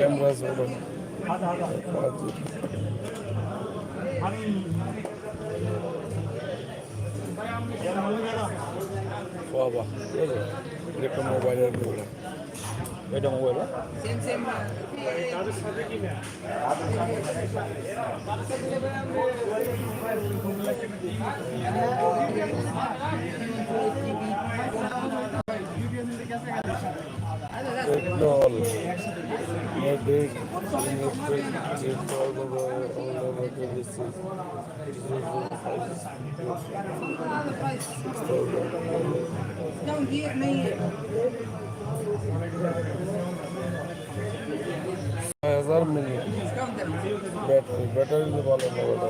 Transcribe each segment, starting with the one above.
Camera ছোট বাবা ঠিক আছে একটা মোবাইলের প্রবলেম এটা mobile Technol. Medic. Don't give me হাজার মিনিট ব্যাটারি ব্যাটারি তো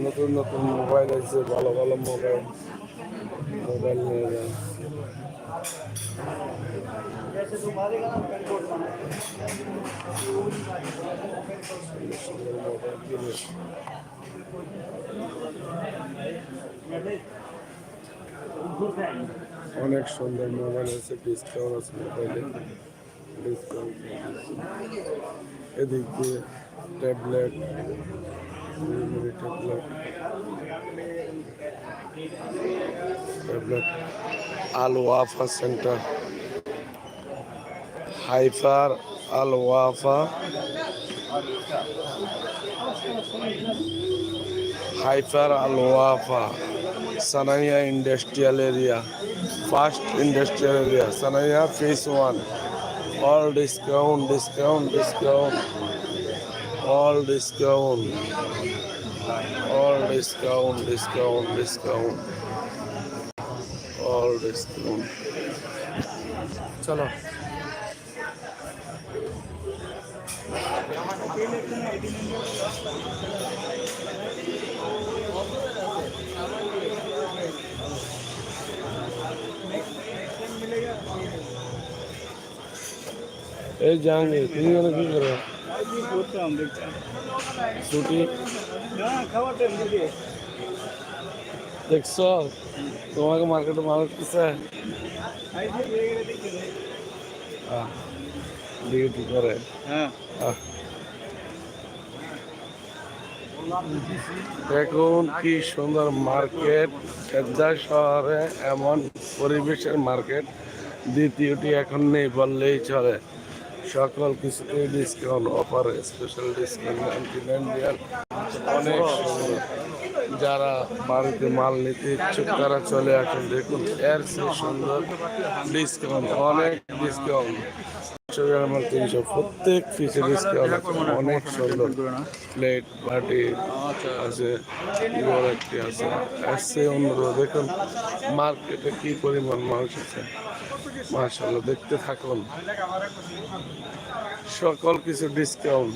নতুন নতুন মোবাইল আছে ভালো ভালো মোবাইল মোবাইল নিয়ে কিনে অনেক সুন্দর মোবাইল আছে ডিসকাউন্ট আছে মোবাইলে ডিসকাউন্ট এদিক দিয়ে tablet Al Wafa centre hyper Al Wafa Haifa Al Wafa Sanaiya industrial area first industrial area Sanaiya phase one all discount discount discount all discount. all discount discount discount all discount চলো এই জাহাঙ্গীর তুমি এখানে কি করো করতাম দেখতাম ছুটি দিকে দেখছ? তোমাকে মার্কেটে মানুষ কিসে ডিউটি করে? হ্যাঁ। দেখুন কি সুন্দর মার্কেট এদা শহরে এমন পরিবেশের মার্কেট দ্বিতীয়টি এখন নেই বললেই চলে। সকল কিছুতে ডিসকাউন্ট অফার স্পেশাল ডিসকাউন্ট অনেক যারা বাড়িতে মাল নিতে ইচ্ছুক, তারা চলে আসুন, দেখুন, এর চেয়ে সুন্দর ডিসকাউন্ট অনেক ডিসকাউন্ট আমার প্রত্যেক ডিসকাউন্ট অনেক সুন্দর প্লেট আছে দেখুন মার্কেটে কি পরিমাণ মানুষ আছে। দেখতে থাকুন। সকল কিছু ডিসকাউন্ট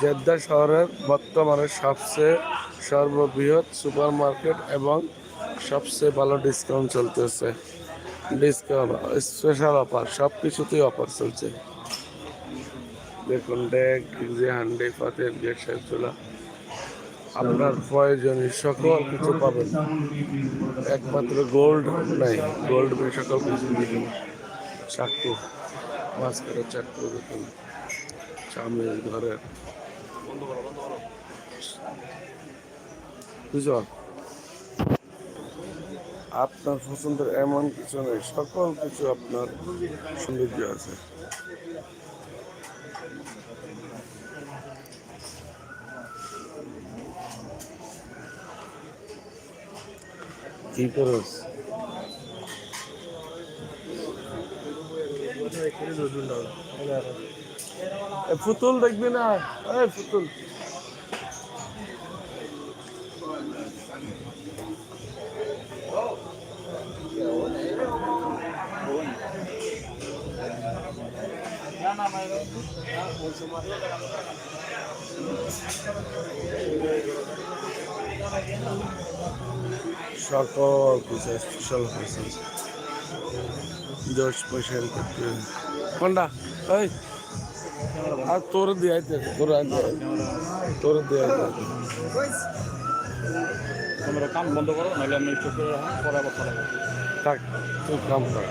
জেদ্দা শহরের বর্তমানে সবচেয়ে সর্ববৃহৎ সুপার মার্কেট এবং সবচেয়ে ভালো ডিসকাউন্ট চলতেছে। ডিসকাউন্ট স্পেশাল অফার সব কিছুতেই অফার চলছে। দেখুন ডেক যে হান্ডি পাতের গ্যাসের চুলা। আপনার প্রয়োজনীয় সকল কিছু পাবেন। একমাত্র গোল্ড নাই। গোল্ড সকল কিছু দেখুন চাকু মাছ কাটার চাকু দেখুন। স্বামীর ঘরের বুঝো আপনার পছন্দের এমন কিছু নেই সকল কিছু আপনার সৌন্দর্য আছে। কি করস? এ পুতুল দেখবি না? এই পুতুল। সকল কিছু স্পেশাল হয়েছে। দশ পয়সা কোনটা? এই। আর তোর দিয়ে আইতে তোর আইতে তোর দিয়ে আইতে তোমরা কাম বন্ধ করো নাহলে আমি চুপ করে পরে আবার যাবে থাক তুই কাম কর।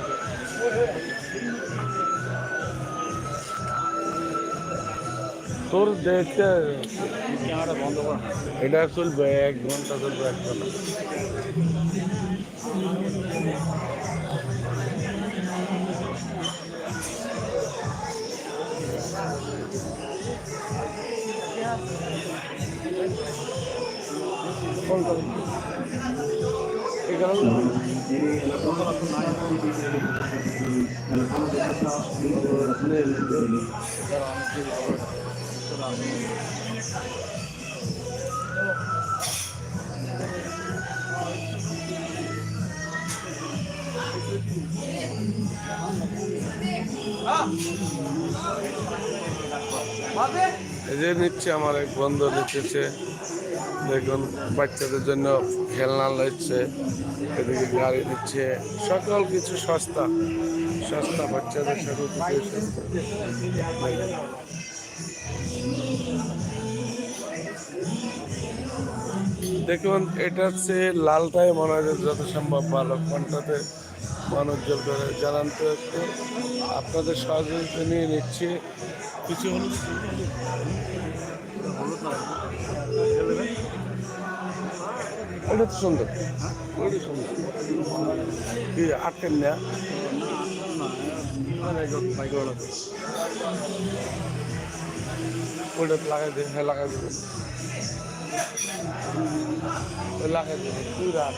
তোর দেখতে ক্যামেরা বন্ধ করো। এটা চলবে এক ঘণ্টা চলবে এক ঘণ্টা। এই যে নিচ্ছে আমার এক বন্ধু নিচ্ছে দেখুন, বাচ্চাদের জন্য খেলনা নিচ্ছে, এদিকে গাড়ি নিচ্ছে, সকল কিছু সস্তা। সস্তা বাচ্চাদের সকল কিছু দেখুন। এটা হচ্ছে লালটাই মনে হয় যত সম্ভব ভালো কোনটাতে মানুষ জল করে জানান তো একটু। আপনাদের সহযোগিতা নিয়ে নিচ্ছে। কিছু হলো। ওটা তো সুন্দর। ওটা সুন্দর কি আটকেন না? ওটা লাগাই দে হ্যাঁ লাগাই দেবে লাগাই দেবে তুই রাখ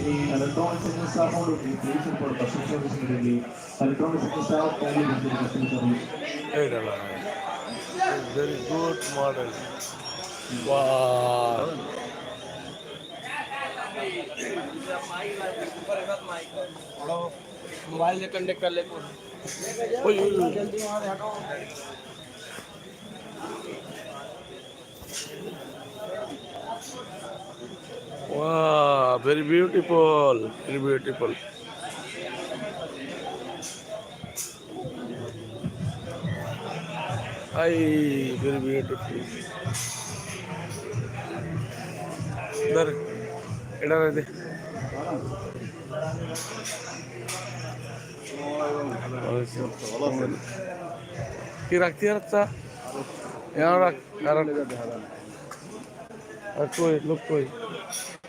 ഇനി ഇലക്ട്രോണിക്സ് സ്റ്റാഫോട് ഫീസ് ഇപ്പോൾ കസ്റ്റമർ സർവീസിന് വേണ്ടി electronics staff calling customer service very good model വാ मोबाइल से कंटेक्ट कर ले जल्दी वहाँ हटाओ Very beautiful, very beautiful. Hi, very beautiful. ধর এটা দে কি রাখতে এখানে রাখ আর লোক কই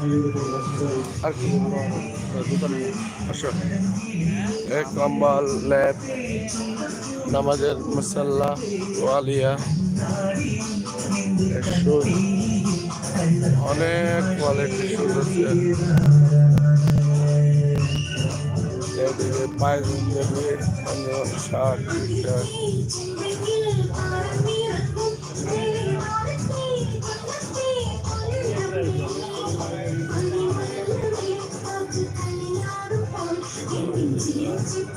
be used for customer service. আর কি কম্বল ল্যাব নামাজের মশাল্লা ওয়ালিয়া শুজ অনেক কোয়ালিটি শুজ আছে পায়জাম শার্ট শার্ট যাচ্ছি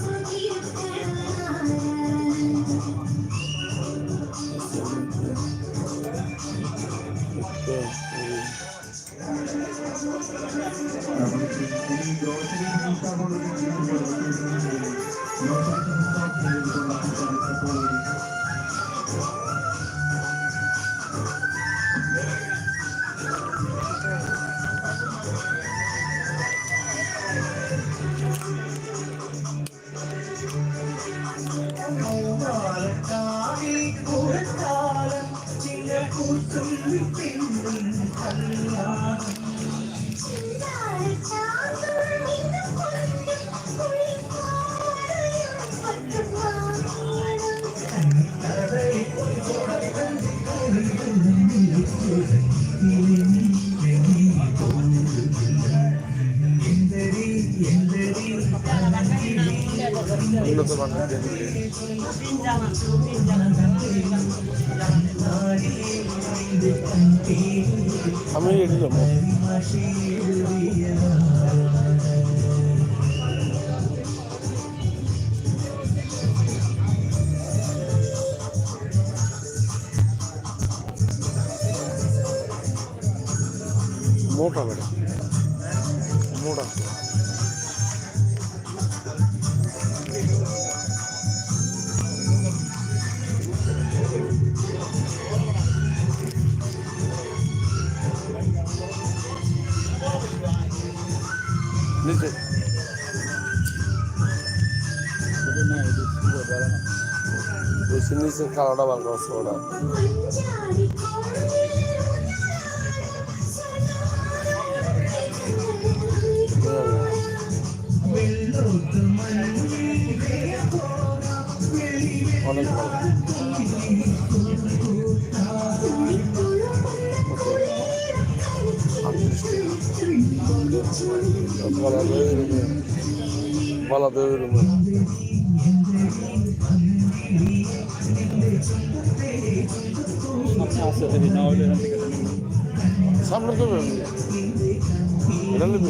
আমি এটি নেব মোটা বেটা মোটা নিচে কালোটা ভালো করছে ওটা বলা দেবে বলা দেবে সামনে আছে দেখি না হলে এখান থেকে সামনে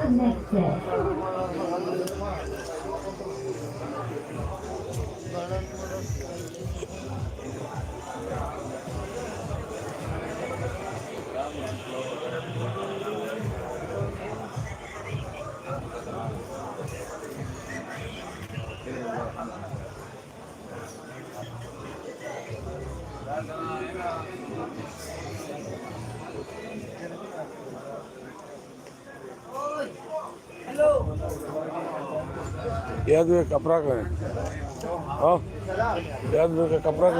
connected. ಯಾವ್ದು ಬೇಕು ಕಪ್ರಾಕ ಹಾಂ ಯಾವ್ದು ಬೇಕು ಕಪ್ರಾಕ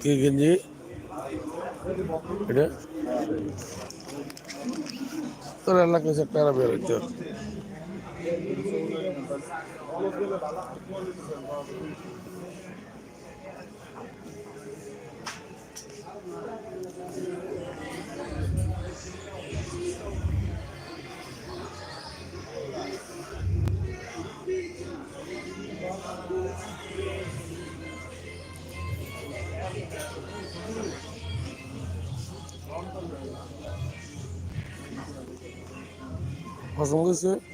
কি গেঞ্জি এটা তোর এলাকায় সে প্যারা বেরোচ্ছে পছন্দ হয়েছে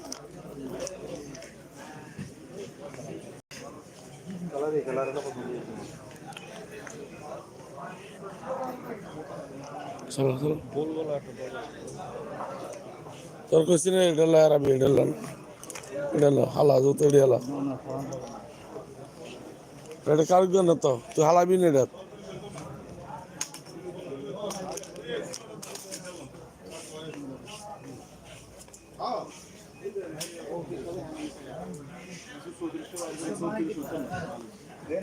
ও বড় নো বুটকি চলো চলো। তোর কোশ্চিন এটা আর আমি এটা এটা হালা, জুতো এটি হালা এটা কার জন্য তো? তুই হালাবি না এটা?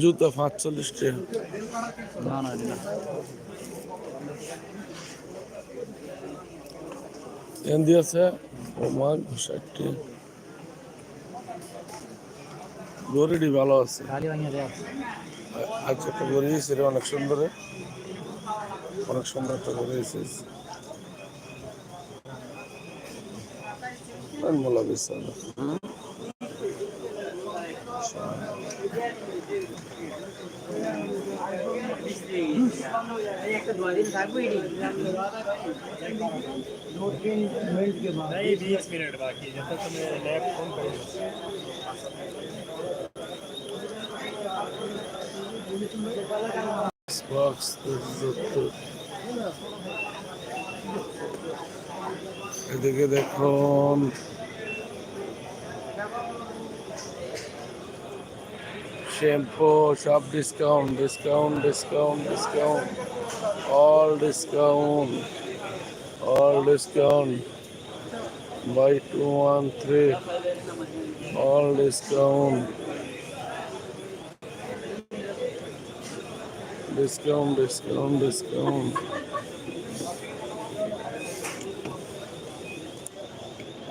জুতা পাঁচচল্লিশ টাকা না এন দিয়েছে গরিডি ভালো আছে। আচ্ছা একটা গড়ি সেটা অনেক সুন্দর। অনেক সুন্দর একটা গড়ি এসেছে মোলা বিশাল একটা দু দিন থাকব এটি বক্স এদিকে দেখুন শ্যাম্পু সব discount discount discount discount all discount all discount buy two one three all discount discount, discount, discount.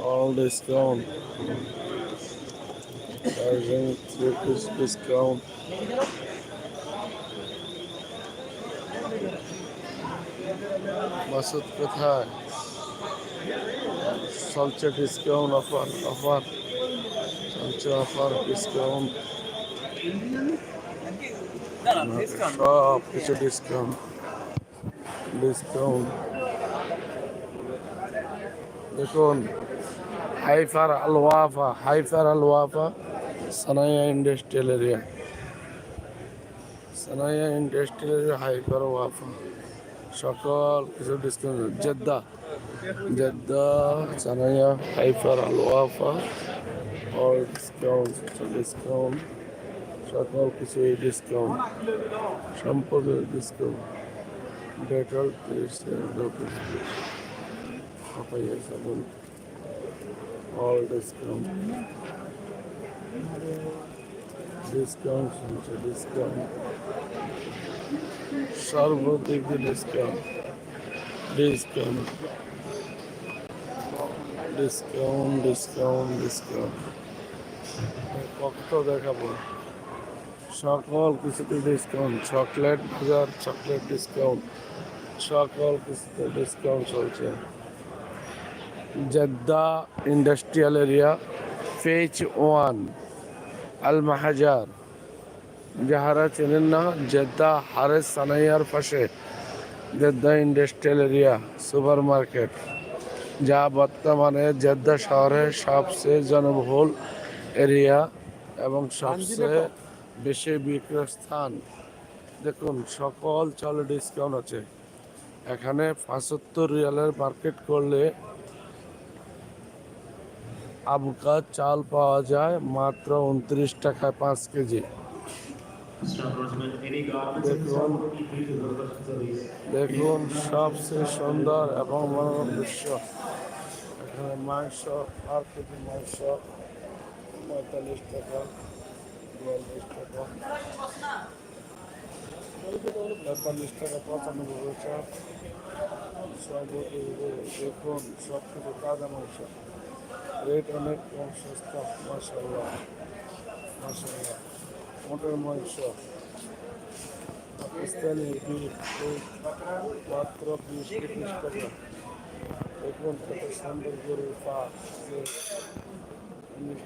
All discount. Three piece discount. Masud কোথায় চলছে ডিসকাউন্ট অফার অফার চলছে অফার ডিসকাউন্ট সব কিছু ডিসকাউন্ট ডিসকাউন্ট দেখুন Haifa Al Wafa Haifa Al Sanaiya industrial area Sanaiya industrial area Haifa Wafa সকল কিছু discount Jeddah Jeddah Sanaiya Haifa Al Wafa all discount discount সকল কিছু ডিসকাউন্ট সম্পূর্ণ discount Dettol all discount discount শুনছে discount সর্বদিক discount discount discount discount discount কত দেখাবো সকল কিছুতে ডিসকাউন্ট চকলেট বাজার চকলেট ডিসকাউন্ট সকল কিছুতে ডিসকাউন্ট চলছে Jeddah industrial area phase one Al Mahajar যাহারা চেনেন না, জেদ্দা, হারেস, সানাইয়ার পাশে Jeddah industrial area super market যা বর্তমানে জেদ্দা শহরের সবচেয়ে জনবহুল এরিয়া এবং সবচেয়ে বেশি বিক্রয় স্থান। দেখুন, সকল চালে ডিসকাউন্ট আছে। এখানে পঁচাত্তর রিয়ালের মার্কেট করলে আবকা চাল পাওয়া যায় মাত্র উনত্রিশ টাকায় পাঁচ কেজি। service. দেখুন সবচেয়ে সুন্দর এবং মনোরম দৃশ্য। এখানে মাংস, আর কেজি মাংস, পঁয়তাল্লিশ টাকা বিয়াল্লিশ টাকা পঁয়তাল্লিশ টাকা, পঁচানব্বই পয়সা দেখুন সব কিছু তাজা মাংস। রেট অনেক কম, সস্তা মাসাল্লাহ মাসাল্লাহ মোটের মাংস পাকিস্তানি মাত্র বিশ তিরিশ টাকা। দেখুন কত সুন্দর গরুর অনেক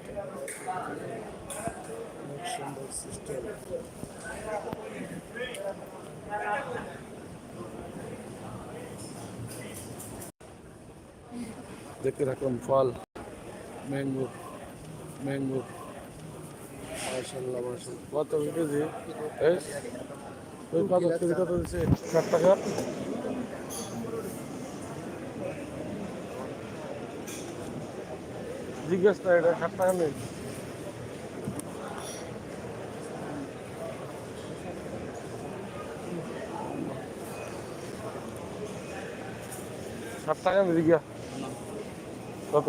সুন্দর সিস্টেম। দেখতে থাকুন ফল। ম্যাঙ্গো ম্যাঙ্গো মার্শাল্লাহ মার্শাল কত কেজি? ওই কত কেজি কত দিচ্ছে? টাকা। জিজ্ঞেস না এটা ষাট টাকা নেই। ষাট টাকা নেই, জিজ্ঞাসা। কত?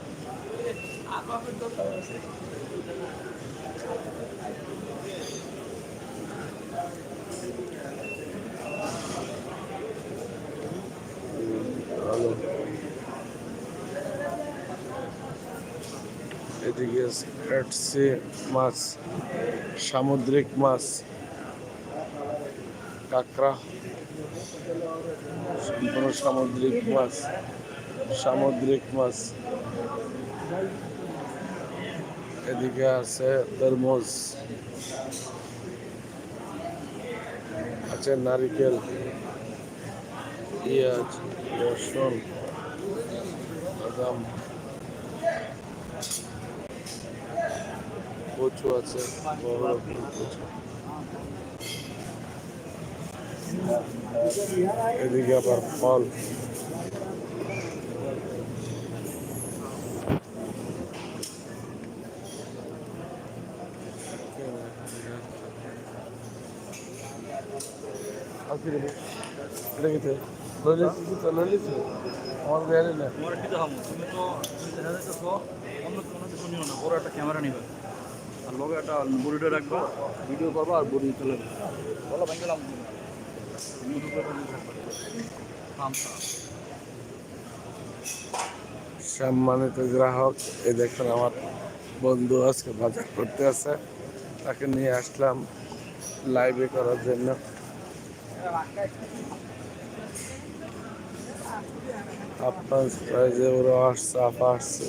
এদিকে কাটছে মাছ সামুদ্রিক মাছ কাঁকড়া সম্পূর্ণ সামুদ্রিক মাছ সামুদ্রিক মাছ। এদিকে আছে তরমুজ। আছে নারিকেল। পেঁয়াজ, রসুন, বাদাম। কচু আছে, বড় রকম কচু। এদিকে আবার ফল। আমার বেড়ে না তোমার কি দেখাবো তুমি তো অন্য কোনো কিছু একটা ক্যামেরা আর একটা বডিটা ভিডিও আর বডি সম্মানিত গ্রাহক, এই দেখুন আমার বন্ধু আজকে বাজার করতে আছে। তাকে নিয়ে আসলাম লাইভে করার জন্য। আপনার প্রাইজে ওরা আসছে আপা আসছে।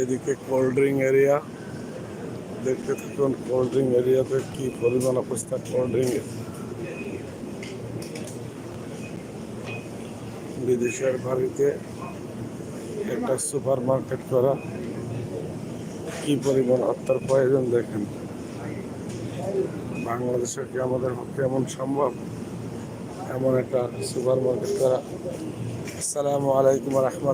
এদিকে কোল্ড ড্রিঙ্ক এরিয়া দেখতে থাকুন কোল্ড ড্রিঙ্ক এরিয়াতে কি পরিমাণ অবস্থা কোল্ড ড্রিঙ্কের বিদেশের বাড়িতে একটা সুপার মার্কেট করা। কি পরিমাণ আত্মার প্রয়োজন দেখেন? বাংলাদেশে কি আমাদের পক্ষে এমন সম্ভব? এমন একটা সুপার মার্কেট করা। আসসালামু আলাইকুম রহমত